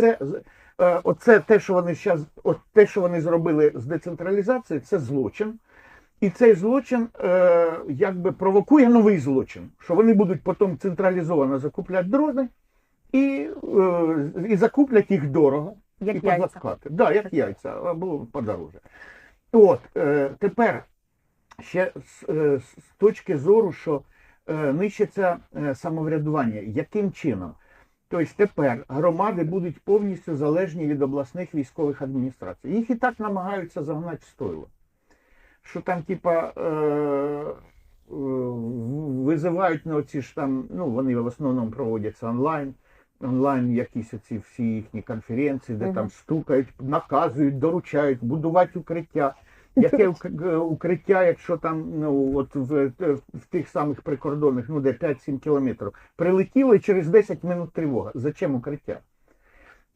Це, е, оце те, що вони зараз, от те, що вони зробили з децентралізацією, це злочин. І цей злочин е, якби провокує новий злочин, що вони будуть потім централізовано закупляти дрони і, е, і закуплять їх дорого. Як і позаскати. Да, як яйця, або подороже. От, е, тепер ще з, е, з точки зору, що е, нищиться е, самоврядування. Яким чином? Тобто тепер громади будуть повністю залежні від обласних військових адміністрацій. Їх і так намагаються загнати в стойло. Що там, типа, е, е, визивають на оці ж там, ну, вони в основному проводяться онлайн. Онлайн якісь оці всі їхні конференції, де Мгм. там стукають, наказують, доручають, будувати укриття. Яке е, укриття, якщо там ну от в, в тих самих прикордонних, ну де 5-7 кілометрів, прилетіло через 10 минут тривога. Зачем укриття?